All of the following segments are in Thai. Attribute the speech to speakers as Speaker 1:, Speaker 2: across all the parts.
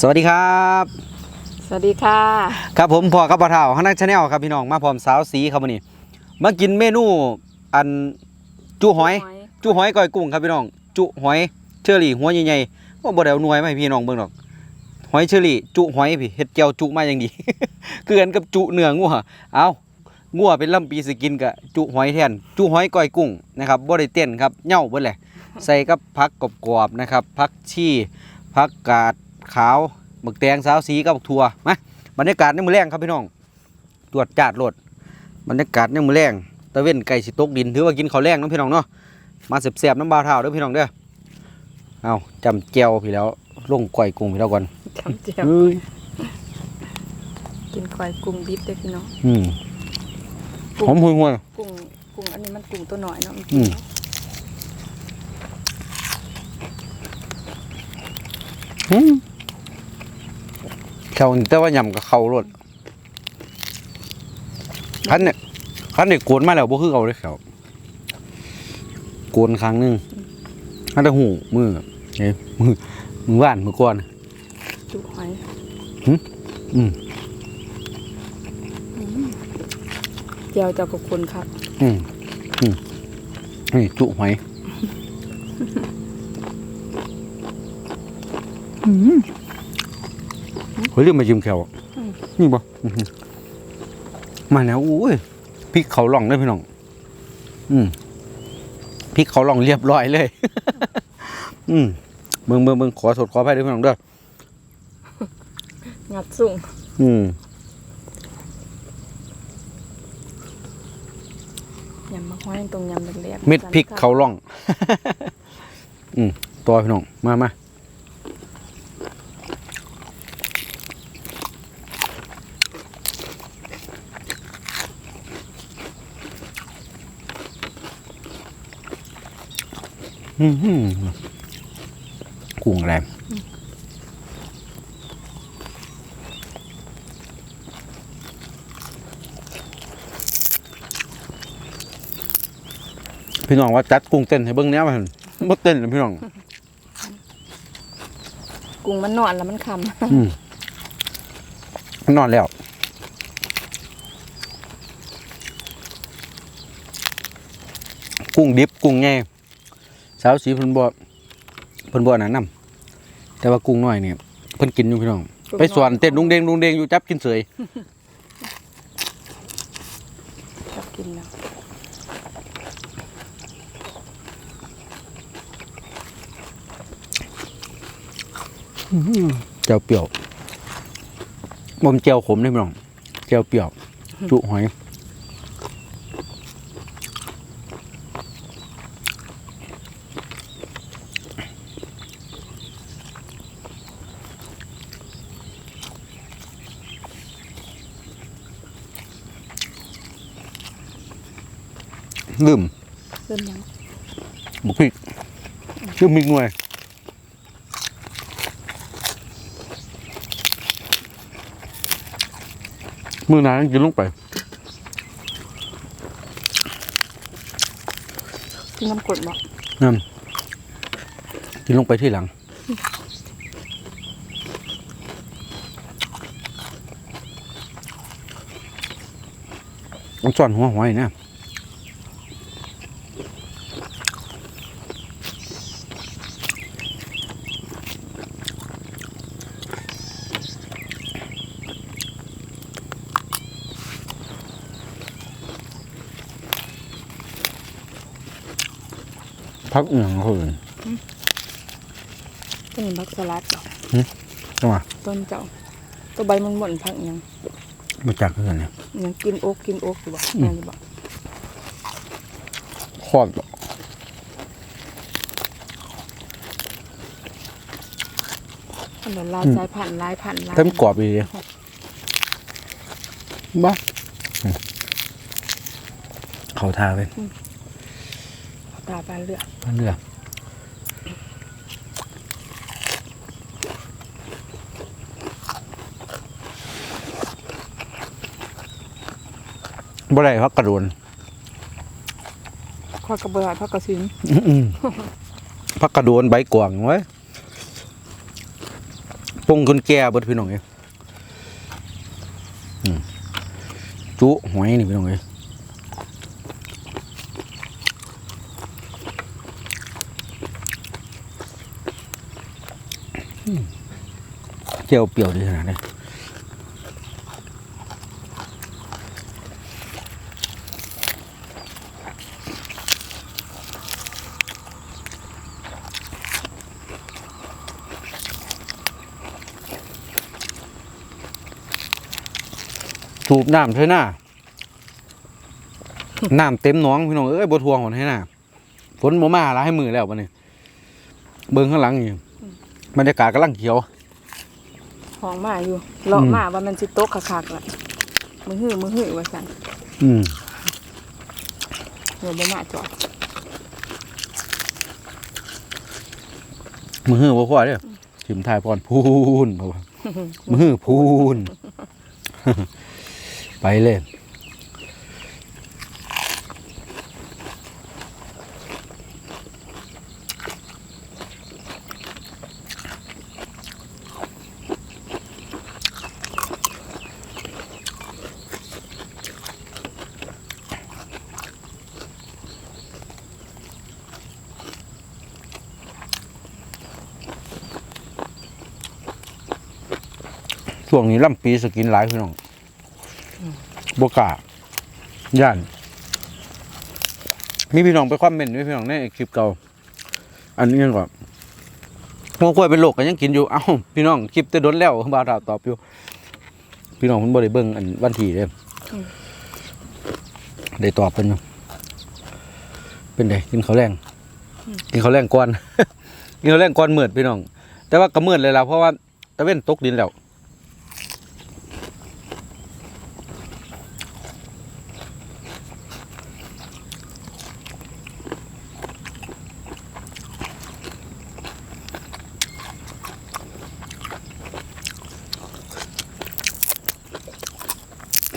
Speaker 1: สวัสดีครับ
Speaker 2: สวัสดีค่ะ
Speaker 1: ครับผมพ่อกับปะเท่าฮันนักชาแนลครับพี่น้องมาพร้อมสาวสีครับวันนี้มากินเมนูอันจุหอย จุหอยก้อยกุ้งครับพี่น้อง จุหอยเชอรี่หัวใหญ่ๆว่าบ่ได้เอาหน่วยมาให้พี่น้องเบิ่งดอกหอยเชอรี่จุหอยพี่เฮ็ดเจียวจุมาอย่างดี คือกันกับจุเนื้องัวเอางัวเป็นลำปีสิกินกะจุหอยแทนจุหอยก้อยกุ้งนะครับบ่ได้เต้นครับเหย้าเบิดแหละใส่กับผักกรอบๆนะครับผักชีผักกาด ขาวหมึกแตงสาวสีกับบักทั่วมาบรรยากาศในมือแรงครับพี่น้องตรวจจาดรถบรรยากาศในมือแรงตะเว้นไก่สิตกดินถือว่ากินข้าวแรงเน้องพี่น้องเนาะมาเสียบๆน้ำบาวเท้าเด้อพี่น้องเด้อเอาจำเจียวพี่แล้วลงก่อยกุ้งพี่แล้วก่อน
Speaker 2: จำเจียว
Speaker 1: เอ้ย
Speaker 2: กินควายกุ้งดิบเด้อพี่น้อง
Speaker 1: อืมหอมห่วย
Speaker 2: กุ้งกุ้งอันนี้มันกุ้งตัวหน่อยเนาะ
Speaker 1: อืมๆอืม เขาแต่ว่ายำกับเขารถคันเนี่ยคันเนี่ยโกนมาแล้วบ่คือเอาเลยเขาโกนครั้งหนึงถ้าได้หูมือเอ้ยมือมือว่านมือก่อน
Speaker 2: จุหอย
Speaker 1: หึอืม
Speaker 2: เจียวเจ้ากับคนครับ
Speaker 1: อืมอืมนี่จุหอย เฮ้ยเรื่องมาจิ้มแขวอะนี่บ่อื้อหือมาแล้วอุ้ยพริกเขาล่องได้อพี่น้อง อืมพริกเขาล่องเรียบร้อยเลย อืมเบิ่งเบิ่งเบิ่งขอโทษขออภัยด้วยพี่น้องเด้อ
Speaker 2: งัดสุ่ง
Speaker 1: อืม
Speaker 2: ยำมะฮ้อยตรงยำแหลกๆ
Speaker 1: เม็ดพริกเขาล่อง อืมตัวพี่น้อง มามาอืมหืม กุ้งแรงพี่น้องว่าจัดกุ้งเต้นให้เบิ้งเนี้ยมันบ่เต้นเลยพี่น้อง
Speaker 2: กุ้งมันนอนแล้วมันค
Speaker 1: อืมนอนแล้วกุ้งดิบกุ้งแง่ สาวสีเพิ่นบ่เพิ่นบ่อันนั้นนํแต่ว่ากุ้งน้อยเนี่ยเพิ่นกินอยู่พี่น้องำไปสวนเต้นลุงเดงลุงเดงอยู่จับกินเสย
Speaker 2: จับกินแล้ว
Speaker 1: เจียวเปรี้ยวบ่มนเจียวขมเด้พี่น้องเจียวเปรี้ยวจุหอย ลืม
Speaker 2: เริ่มยัง
Speaker 1: บุกพริกลืมมีหน่วยมือหนากินลงไป
Speaker 2: กินน้ำกรดบ่
Speaker 1: นั่นกินลงไปที่หลังต้องซ่อนหัวหอยนะ พักเหนืองเขาเลย
Speaker 2: ต้นบักสลัดบ่
Speaker 1: จังหวะ
Speaker 2: ต้นเจ้าตัวใบมันหม่นพักหยัง
Speaker 1: มาจากเพื่อนเนี่ย
Speaker 2: ยังกินโอกกินโอกอยู่บ่
Speaker 1: อืม
Speaker 2: แม่นอยู่บ่
Speaker 1: คลอดบ่
Speaker 2: อันนั้นลายสายพันธุ์ลายพันธุ์ลาย
Speaker 1: เต็มกรอบอีเลยบ้าเขาทาเลย
Speaker 2: ตาปลาเลือด
Speaker 1: พันเรือบ่ได้พักกระโดน
Speaker 2: ข้อกระเบือพักกระสิน
Speaker 1: อื้อหือพักกระโดนใบกวางไว้ปงคนแก่เบิดพี่น้องเอ้ยอืมจุหอยนี่พี่น้องเอ้ยอืมเจียวเปรี้ยวดีขนาดนี้สูบน้ำเท่าหน้าน้ำเต็มหน้องพี่น้องเอ้ยบทวงหมดให้หน้าฝนบ่มาละให้มือแล้ววันนี้เบิ่งข้างหลังนี่บรรยากาศกำลังเขียว
Speaker 2: ห้องมาอยู่เลาะ
Speaker 1: อืม
Speaker 2: มาว่ามันสิตกคักๆล่ะมือหื้อมือหื้อว่าซั่น
Speaker 1: อืม
Speaker 2: เดี๋ยวบ่มาจอด
Speaker 1: มือหื้อบ่พอเด้อถิมทายพรพูนบ่ว่ามือหื้อพูน ไปเลย ช่วงนี้ล่ำปีสกินหลายพี่น้องบกล้าย่าน มีพี่น้องไปคอมเมนต์ด้วยพี่น้องในคลิปเก่า อันนี้ยังก่อนหัวกล้วยเป็นโรคก็ยังกินอยู่ เอ้า พี่น้องคลิปจะโดนแล้วบาวดาวตอบอยู่ พี่น้องมันบ่ได้เบิ่งอันวันที่เด้ได้ตอบเป็นอยู่เป็นไดกินข้าวแรง กินข้าวแรงก่อน กินข้าวแรงก่อนมืดพี่น้อง แต่ว่าก็มืดเลยล่ะเพราะว่าตะเว้นตกดินแล้ว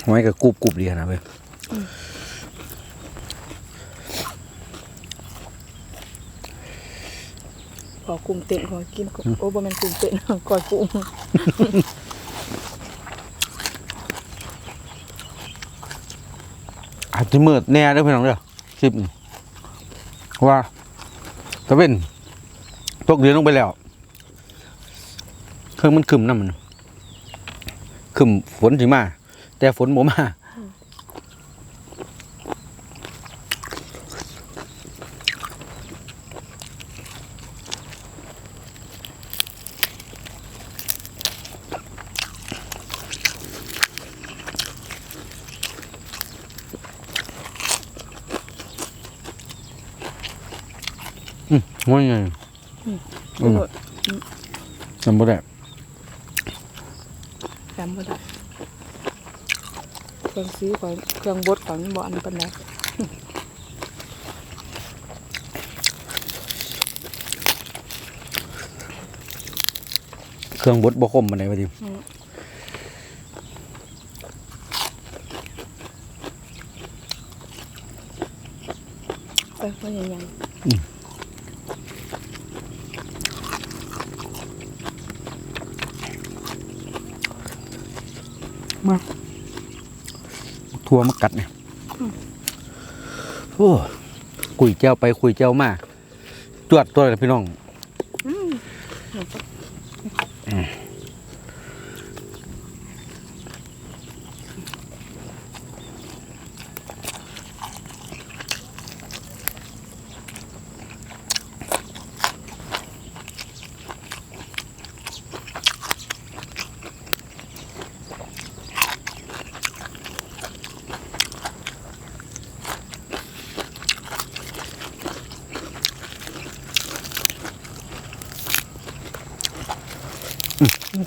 Speaker 1: หอยกับกรุบกรุบดีขนะเว้ย
Speaker 2: ขอกุ้งเต้นขอกินกุ้งโอ้บ่แม่นกุ้งเต้นก่อยกุ้ง
Speaker 1: อาจจะมืดแน่เด้อพี่น้องเด้อคลิปนี้เพราะว่าตะเว้นตกเดือนลงไปแล้วเครื่องมันขึ้นน้ำมันขึ้นฝนสิมา แต่ฝนบ่มาอืมว่าไงอืมจำบ่ได้
Speaker 2: จำบ่ได้เค รื่องซื้อก่อนเครื่องบดก่อนมันบ่อันปานใด
Speaker 1: เครื่องบดบ่คมมันไหนวะที
Speaker 2: ไปว่าหยังยัง
Speaker 1: ทั่วมากัดเนี่ยโอ้คุยเจ้าไปคุยเจ้ามาจวดตัวเลยพี่น้อง
Speaker 2: อืม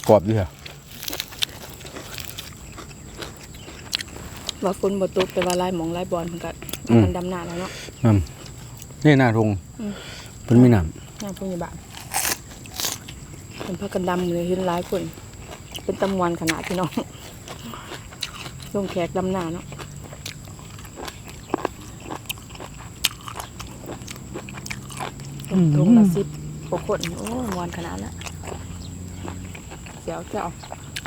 Speaker 1: กรอบดีค่ะ
Speaker 2: ว่าฝนบ่ตกแต่ว่าลายหมองลายบอลเพิ่นก็
Speaker 1: อืม
Speaker 2: มันดำหน้าแล้วเนาะ
Speaker 1: นั่นนี่หน้าทง
Speaker 2: อืม
Speaker 1: เป็นมีน้
Speaker 2: หน้าผู้ใหญ่บ้านเพิ่นพากันดำเลยเห็นหลายคนเป็นตำมวนขนาดพี่น้องลงแขกดำหน้าเนาะทงละสิบกว่าคนโอ้ยมวนขนาดละ จียวเจ้า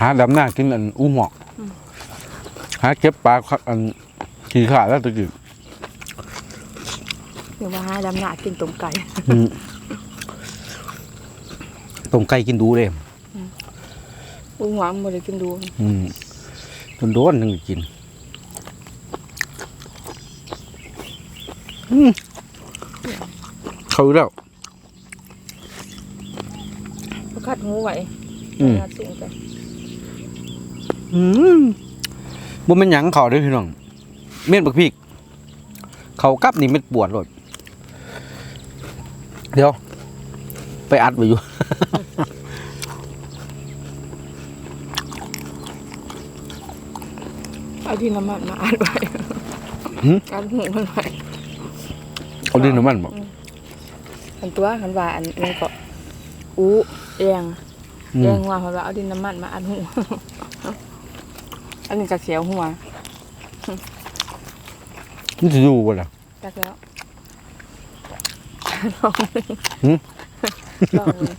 Speaker 1: หาดำหน้ากินอันอู้หมอก
Speaker 2: อืม
Speaker 1: หาเก็บปลาอันขี่ขาดแล้วตะกี้
Speaker 2: หรือว่าหาดำหนากินต้มไก่
Speaker 1: อืมต้มไก่กินดูเลย
Speaker 2: อุ้งหวานบ่ได้กินดู
Speaker 1: อืมจนโดนหนึ่งกินอืมเขาอีกแล้ว
Speaker 2: ประคัดหูไว้
Speaker 1: อืม
Speaker 2: น่าสูงไป
Speaker 1: อืมบ่แมันหยังเขาเด้อพี่น้อง เม็ดบักพริกเขากลับนี่เม็ดปวดเลยเดี๋ยว ไปอัดไว้อยู่
Speaker 2: เอาดินน้ำมันมาอัดไว้
Speaker 1: หืม
Speaker 2: อัดหูมันไว้
Speaker 1: เอาดินน้ำมันบอก
Speaker 2: อันตัวคันว่าอันนี้ก็อู้แอง
Speaker 1: อื
Speaker 2: แอ
Speaker 1: ม
Speaker 2: งว่าเพราะว่าเอาดินน้ำมันมาอัดหูอันนี้ก็เสียวหัว
Speaker 1: มันจะอยู่บ่ล่ะ
Speaker 2: จักแล้วลองเลย
Speaker 1: หืม
Speaker 2: ลองเลย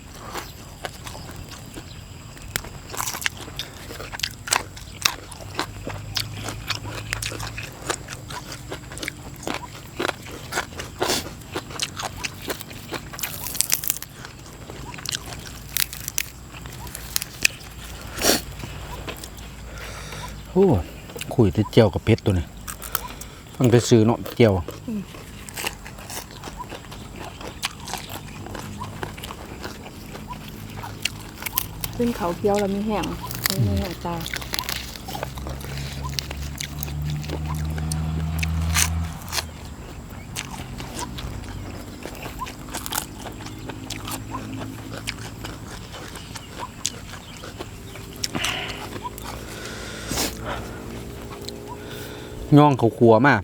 Speaker 1: โอ้คุยแต่เจียวกับเพชรตัวนี้ฟังแต่ซื้อเนาะเจียว
Speaker 2: ขึ้นเขาเกี้ยวแล้วมีแห้งมีแห้งตา
Speaker 1: ย่องเขาครัวมา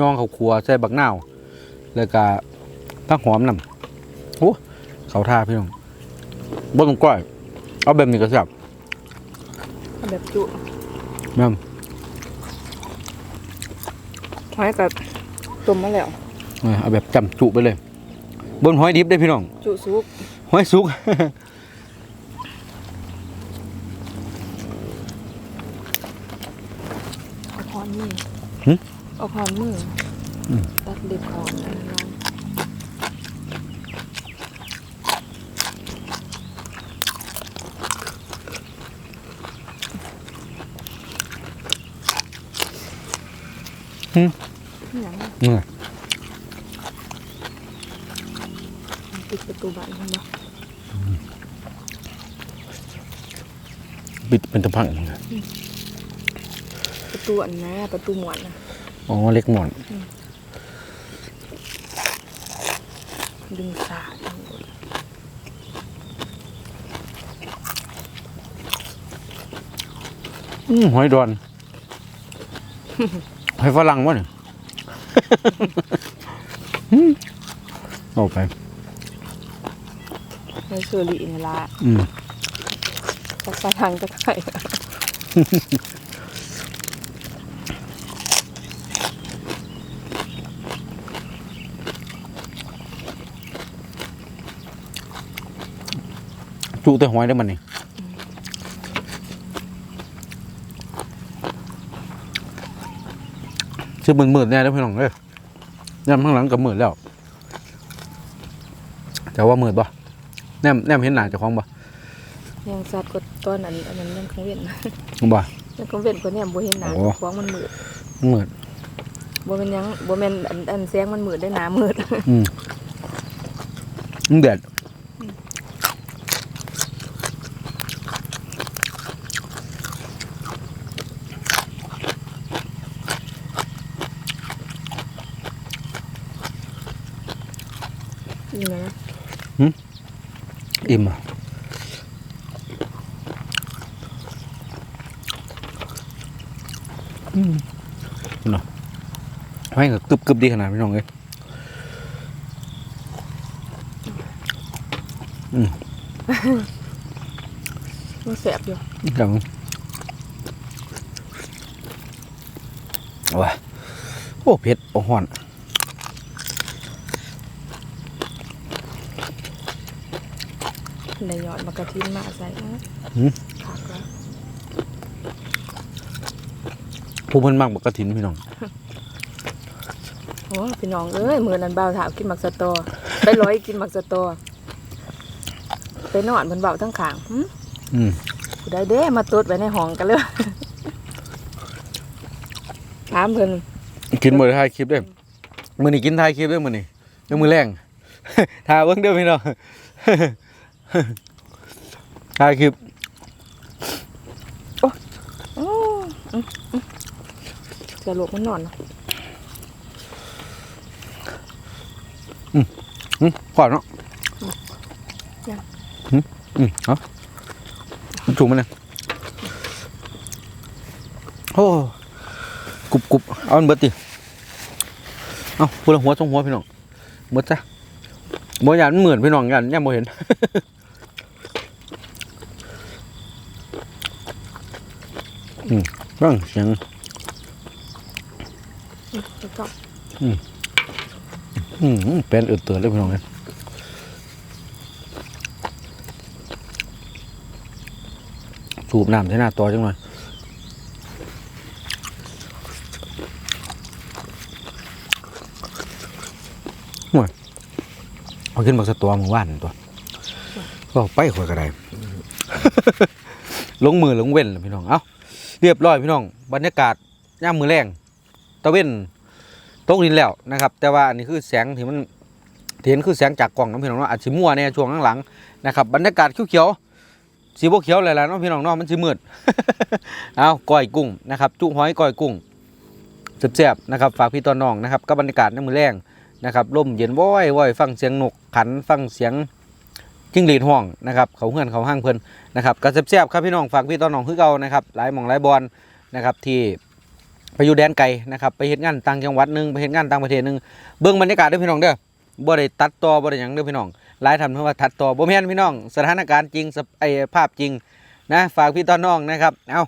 Speaker 1: ย่องเขาครัวใส่บักนาวแล้วก็ผักหอมนำโอ้เขาท่าพี่น้องบ่ต้องก้อย เอาแบบนี้ก็แซ่บ
Speaker 2: เอาแบบจุ
Speaker 1: แม่น
Speaker 2: หอยกับต้มมาแล้ว
Speaker 1: เออเอาแบบจำจุไปเลยบนหอยดิบได้อพี่น้อง
Speaker 2: จุซุป
Speaker 1: หอยสุก
Speaker 2: เอาพรมือ
Speaker 1: หึ
Speaker 2: เอาพรมืออ
Speaker 1: ม
Speaker 2: ตัดเด็ดอ่อนอันนั้น
Speaker 1: หึ
Speaker 2: นี่หยัง
Speaker 1: นี่
Speaker 2: ปิดประตูบ้านเห็นบ่
Speaker 1: ปิดเป็นตะพัง
Speaker 2: ประ ตูอันนะประตูหมวนนะ
Speaker 1: อ๋อเล็กหมอน
Speaker 2: ดึงสาด
Speaker 1: อืมหอยดอน หอยฝรั่งวะเนี่ยอืมเอาไป
Speaker 2: ในเชอรี่นี่ละ
Speaker 1: อืม
Speaker 2: ตักปลาทางตะไคร่
Speaker 1: จุแต่หอยได้มันนี่ชื่อมือมืดแน่แล้วพี่น้องเอ้ยแนมข้างหลังกับมืดแล้วแต่ว่ามืดปะแนมแนมเห็นหน้าเจ้าของปะ
Speaker 2: ยังสัตว์ก็ตอนนั้นอันนั้นยังกังเว้นนะ
Speaker 1: บ่
Speaker 2: ยังกังเว้นก็เนี่ยบ่เห็นหน้า
Speaker 1: โอ้
Speaker 2: ฟ้องมันมืด
Speaker 1: มืด
Speaker 2: บ่แม่นหยังบ่แม่นอันอันแสงมันมืดได้หน้ามืด
Speaker 1: อืมมันเดือด
Speaker 2: นี่นะ
Speaker 1: อิ่มอะอืมเนาะให้กับกึบกึบดีขนาดพี่น้องเลย
Speaker 2: มันแสบอยู่
Speaker 1: จังว้าโอ้เผ็ดโอ้ห่อน
Speaker 2: ในยอดมะกระทินมาใส่
Speaker 1: หืมผู้เพิ่นมากบักกระถินพี่น้อง
Speaker 2: โอ้พี่น้องเอ้ยมือนั้นเบาถามกินมักสะตอไปร้อยกินมักสะตอไปนอนบนเบาทั้งขางหึ
Speaker 1: อืม
Speaker 2: ผู้ได้เด้มาตุดไว้ในห้องกันเลยถามเพิ่น
Speaker 1: กินบ่ได้ถ่ายคลิปเด้อมื้อนี้กินถ่ายคลิปเด้อมื้อนี้ยัมือแรง ถ่าเบิ่งเด้อพี่น้อง ถ่ายคลิป
Speaker 2: โอ้อืมอืมเสือโลกมันนอนเนาะ
Speaker 1: อืมก่อนเนาะยัง อืมอืมเอาจุ่มมันเลยโอ้กรุบกรุบเอามันเบิดติเอาพูดละหัวสองหัวพี่น้องเบิดจ้ะบ่อยานมันเหมือนพี่น้องกันยังบ่เห็น อืมบ้างเสียง
Speaker 2: อืมแล้วก็
Speaker 1: อืมเป็นอึดเตือนเลยพี่น้องเลยสูบน้ำใช้หน้าตัวจังหน่อยห่วยเอาขึ้นมาสตัวหมู่บ้านนั่นตัวก็ไปข่อยกระไดลงมือลงเว้นล่ะพี่น้อง เอ้า เรียบร้อยพี่น้อง บรรยากาศย่ามมือแรงตะเว้นตกดินแล้วนะครับ แต่ว่าอันนี้คือแสงที่มันที่เห็นคือแสงจากกล่องนะพี่น้องเนาะอาจสิมั่วในช่วงข้างหลังนะครับบรรยากาศเขียวๆสีบวเขียวหลายๆเนาะพี่น้องเนาะมันสิมืดเอาก้อยกุ้งนะครับจุหอยก้อยกุ้งแซ่บๆนะครับฝากพี่ตอนน้องนะครับกับรรยากาศในมือแรงนะครับลมเย็นว้อยว้อยฟังเสียงนกขันฟังเสียง จิ้งหรีดห้องนะครับเขาเฮือนเขาห้างเพิ่นนะครับก็แซ่บๆครับพี่น้องฝากพี่ต้อนน้องคือเก่านะครับหลายหม่องหลายบอลนะครับที่ไปอยู่แดนไกลนะครับไปเฮ็ดงานต่างจังหวัดหนึงไปเฮ็ดงานต่างประเทศหนึงเบิ่งบรรยากาศด้อพี่น้องเด้อบ่ได้ตัดต่อบ่ได้หยังเด้อพี่น้องหลายทำเพิ่นว่าตัดต่อบ่แม่นพี่น้อง สถานการณ์จริงภไอ้ภาพจริงนะฝากพี่ต้อนน้องนะครับเอา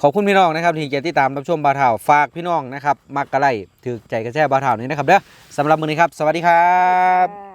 Speaker 1: ขอบคุณพี่น้องนะครับที่จะติดตามรับชมบาเท่าฝากพี่น้องนะครับมักกะไลถือใจกระแสบาเท่านี้นะครับเด้อสำหรับมือนี้ครับ สวัสดีครับ